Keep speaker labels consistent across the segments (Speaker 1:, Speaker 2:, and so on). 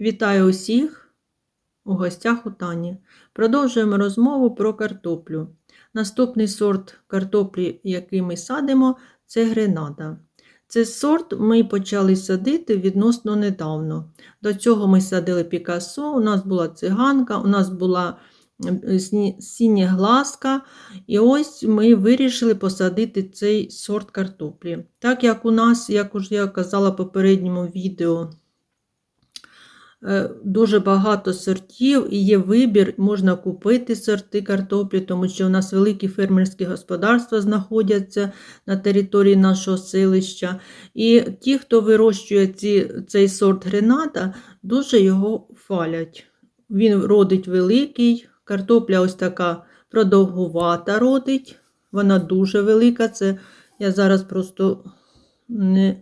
Speaker 1: Вітаю усіх у гостях у Тані. Продовжуємо розмову про картоплю. Наступний сорт картоплі, який ми садимо, це гренада. Цей сорт ми почали садити відносно недавно. До цього ми садили Пікасо, у нас була циганка, у нас була сінєгласка. І ось ми вирішили посадити цей сорт картоплі. Так як у нас, як уже я казала в попередньому відео, дуже багато сортів і є вибір, можна купити сорти картоплі, тому що у нас великі фермерські господарства знаходяться на території нашого селища. І ті, хто вирощує ці, цей сорт грената, дуже його фалять. Він родить великий, картопля ось така продовгувата родить, вона дуже велика. Це я зараз просто не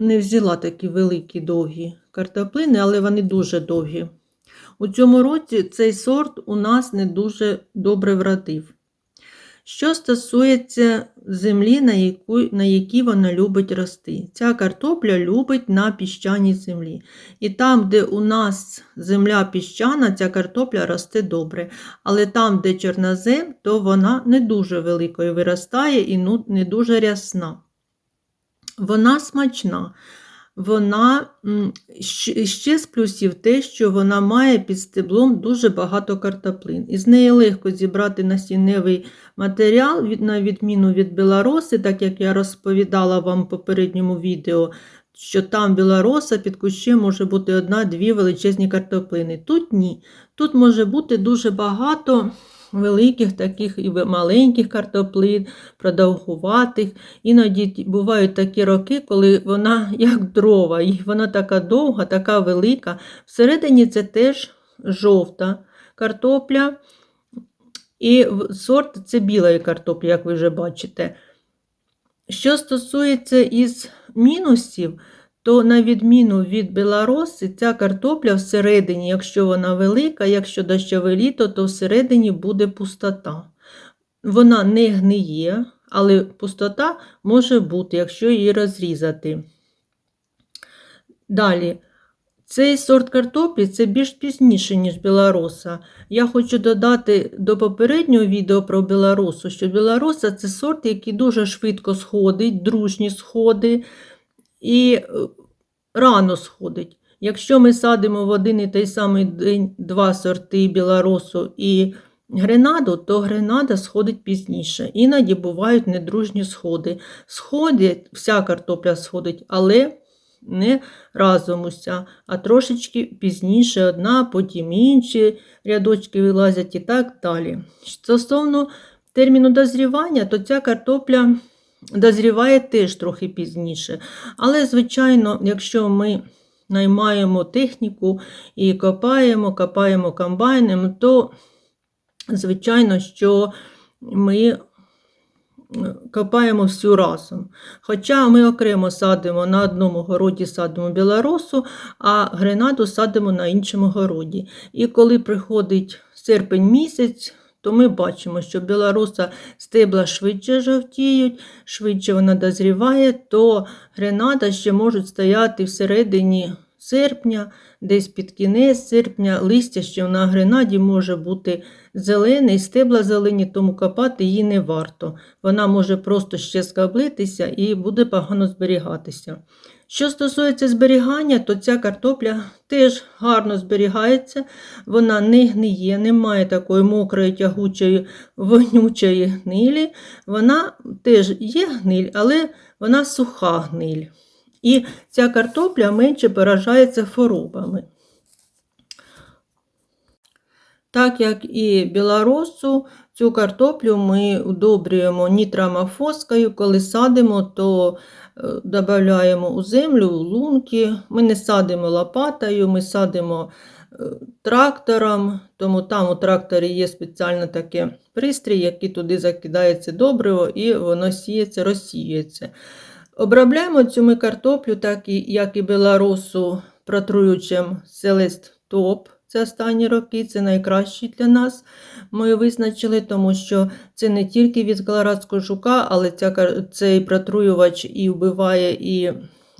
Speaker 1: не взяла такі великі довгі картоплини, але вони дуже довгі. У цьому році цей сорт у нас не дуже добре вродив. Що стосується землі, на яку, на якій вона любить рости. Ця картопля любить на піщаній землі. І там, де у нас земля піщана, ця картопля росте добре. Але там, де чорнозем, то вона не дуже великою виростає і ну, не дуже рясна. Вона смачна. Вона ще з плюсів те, що вона має під стеблом дуже багато картоплин. Із неї легко зібрати насінневий матеріал, на відміну від білороси, так як я розповідала вам в попередньому відео, що там білороса під кущем може бути одна-дві величезні картоплини. Тут ні. Тут може бути дуже багато великих таких і маленьких картоплин, продовгуватих. Іноді бувають такі роки, коли вона як дрова, і вона така довга, така велика. Всередині це теж жовта картопля. І сорт це білої картоплі, як ви вже бачите. Що стосується із мінусів, то, на відміну від білороси, ця картопля всередині, якщо вона велика, якщо дощове літо, то всередині буде пустота. Вона не гниє, але пустота може бути, якщо її розрізати. Далі. Цей сорт картоплі це більш пізніше, ніж білороса. Я хочу додати до попереднього відео про білоросу, що білороса це сорт, який дуже швидко сходить, дружні сходи. І е, рано сходить. Якщо ми садимо в один і той самий день два сорти білоросу і гренаду, то гренада сходить пізніше. Іноді бувають недружні сходи. Сходить, вся картопля сходить, але не разом уся, а трошечки пізніше одна, потім інші рядочки вилазять і так далі. Стосовно терміну дозрівання, то ця картопля дозріває теж трохи пізніше. Але, звичайно, якщо ми наймаємо техніку і копаємо, копаємо комбайном, то, звичайно, що ми е, копаємо всю разом. Хоча ми окремо садимо на одному городі садимо білоросу, а гренаду садимо на іншому городі. І коли приходить серпень місяць, то ми бачимо, що білоруса стебла швидше жовтіють, швидше вона дозріває, то гренада ще можуть стояти всередині серпня, десь під кінець серпня, листя ще на гренаді може бути зелене, стебла зелені, тому копати її не варто. Вона може просто ще скаблитися і буде погано зберігатися. Що стосується зберігання, то ця картопля теж гарно зберігається, вона не гниє, не має такої мокрої, тягучої, вонючої гнилі. Вона теж є гниль, але вона суха гниль. І ця картопля менше поражається хворобами. Так як і білоросу, цю картоплю ми удобрюємо нітрамофоскою, коли садимо, то е, додаємо у землю лунки. Ми не садимо лопатою, ми садимо е, трактором, тому там у тракторі є спеціально таке пристрій, який туди закидається добриво і воно сіється, розсіюється. Обробляємо цю ми картоплю, так як і білоросу протруючим селест топ. Це останні роки, це найкращий для нас. Ми визначили, тому що це не тільки від колорадського жука, але цей протруювач і вбиває і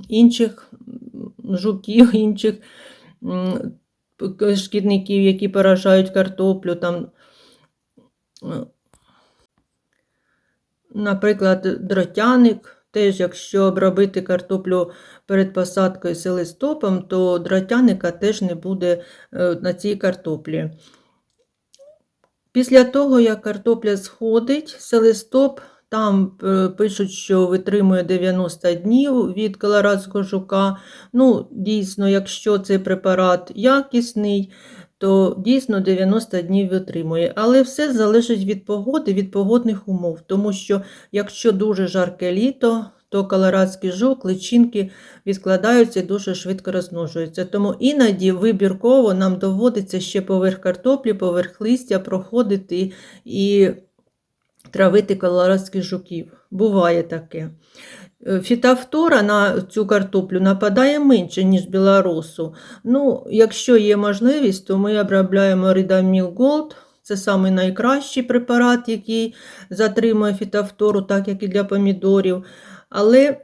Speaker 1: інших жуків, інших шкідників, які поражають картоплю. Там, наприклад, дротяник. Теж, якщо обробити картоплю перед посадкою селестопом, то дротяника теж не буде е, на цій картоплі. Після того, як картопля сходить, селестоп, там е, пишуть, що витримує 90 днів від колорадського жука. Ну, дійсно, якщо цей препарат якісний, то дійсно 90 днів витримує. Але все залежить від погоди, від погодних умов. Тому що якщо дуже жарке літо, то колорадський жук, личинки відкладаються і дуже швидко розмножуються. Тому іноді вибірково нам доводиться ще поверх картоплі, поверх листя проходити і травити колорадських жуків. Буває таке. Е, Фітофтора на цю картоплю нападає менше, ніж білоросу. Ну, якщо є можливість, то ми обробляємо рідаміл Голд. Це самий найкращий препарат, який затримує фітофтору, так як і для помідорів. Але,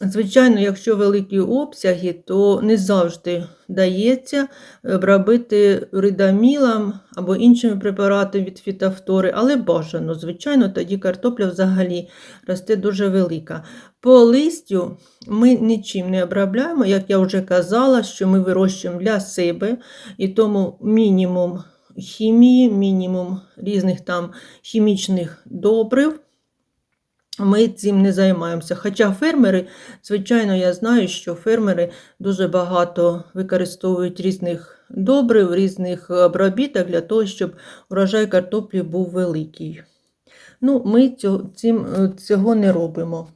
Speaker 1: звичайно, якщо великі обсяги, то не завжди дається обробити ридамілом або іншими препаратами від фітофтори, але бажано, звичайно, тоді картопля взагалі росте дуже велика. По листю ми нічим не обробляємо, як я вже казала, що ми вирощуємо для себе, і тому мінімум хімії, мінімум різних там хімічних добрив. Ми цим не займаємося. Хоча фермери, звичайно, я знаю, що фермери дуже багато використовують різних добрив, різних обробіток для того, щоб урожай картоплі був великий. Ну, ми е, цього не робимо.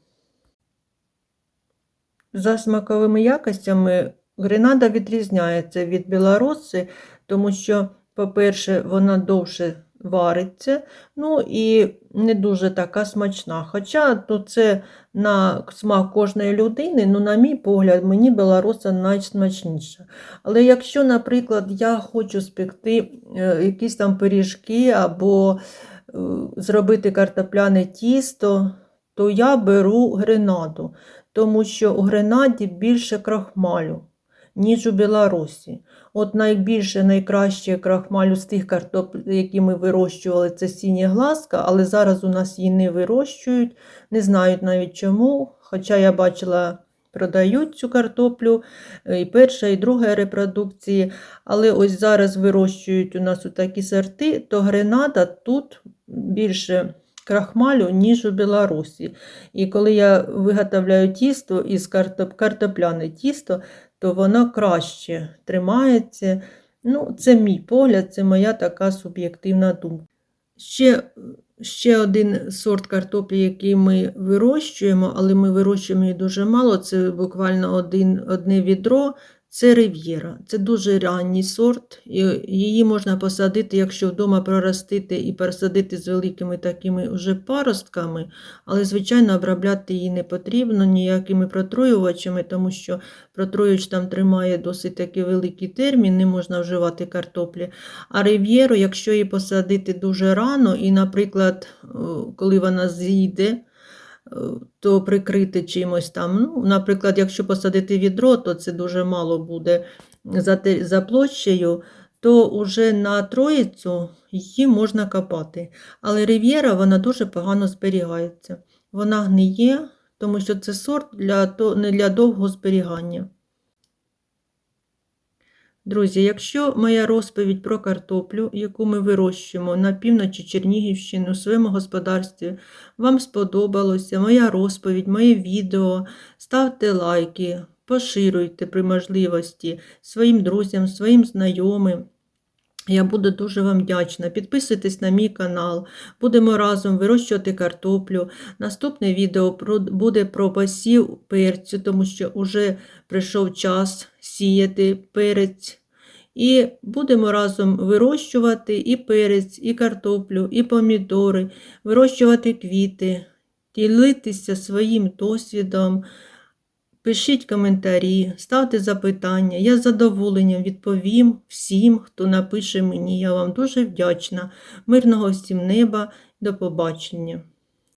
Speaker 1: За смаковими якостями гренада відрізняється від білороси, тому що, по-перше, вона довше вариться, ну і не дуже така смачна. Хоча то це на смак кожної людини, ну, на мій погляд, мені білороса найсмачніша. Але якщо, наприклад, я хочу спекти е, якісь там пиріжки або е, зробити картопляне тісто, то я беру гренаду, тому що у гренаді більше крахмалю, ніж у білорусі. От найбільше, найкраще крахмалю з тих картоп, які ми вирощували, це сіня глазка, але зараз у нас її не вирощують, не знають навіть чому. Хоча я бачила, продають цю картоплю, е, і перша, і друга репродукції. Але ось зараз вирощують у нас такі сорти, то гренада тут більше крахмалю, ніж у Білорусі. І коли я виготовляю тісто із картоп, картопляне тісто, то вона краще тримається. Ну, Це мій погляд, це моя така суб'єктивна думка. Ще, ще один сорт картоплі, який ми вирощуємо, але ми вирощуємо її дуже мало, це буквально один, одне відро. Це рив'єра. Це дуже ранній сорт. Її можна посадити, якщо вдома проростити і пересадити з великими такими вже паростками, але, звичайно, обробляти її не потрібно ніякими протруювачами, тому що протруювач там тримає досить такий великий термін, не можна вживати картоплі. А рив'єру, якщо її посадити дуже рано, і, наприклад, коли вона зійде, то прикрити чимось там. Ну, Наприклад, якщо посадити відро, то це дуже мало буде за, за площею, то вже на троїцю її можна копати. Але рив'єра вона дуже погано зберігається. Вона гниє, тому що це сорт для, не для довгого зберігання. Друзі, якщо моя розповідь про картоплю, яку ми вирощуємо на півночі Чернігівщини у своєму господарстві, вам сподобалося, моя розповідь, моє відео, ставте лайки, поширюйте при можливості своїм друзям, своїм знайомим. Я буду дуже вам вдячна. Підписуйтесь на мій канал, будемо разом вирощувати картоплю. Наступне відео буде про посів перцю, тому що вже прийшов час сіяти перець. І будемо разом вирощувати і перець, і картоплю, і помідори, вирощувати квіти, ділитися своїм досвідом. Пишіть коментарі, ставте запитання. Я з задоволенням відповім всім, хто напише мені. Я вам дуже вдячна. Мирного всім неба, до побачення!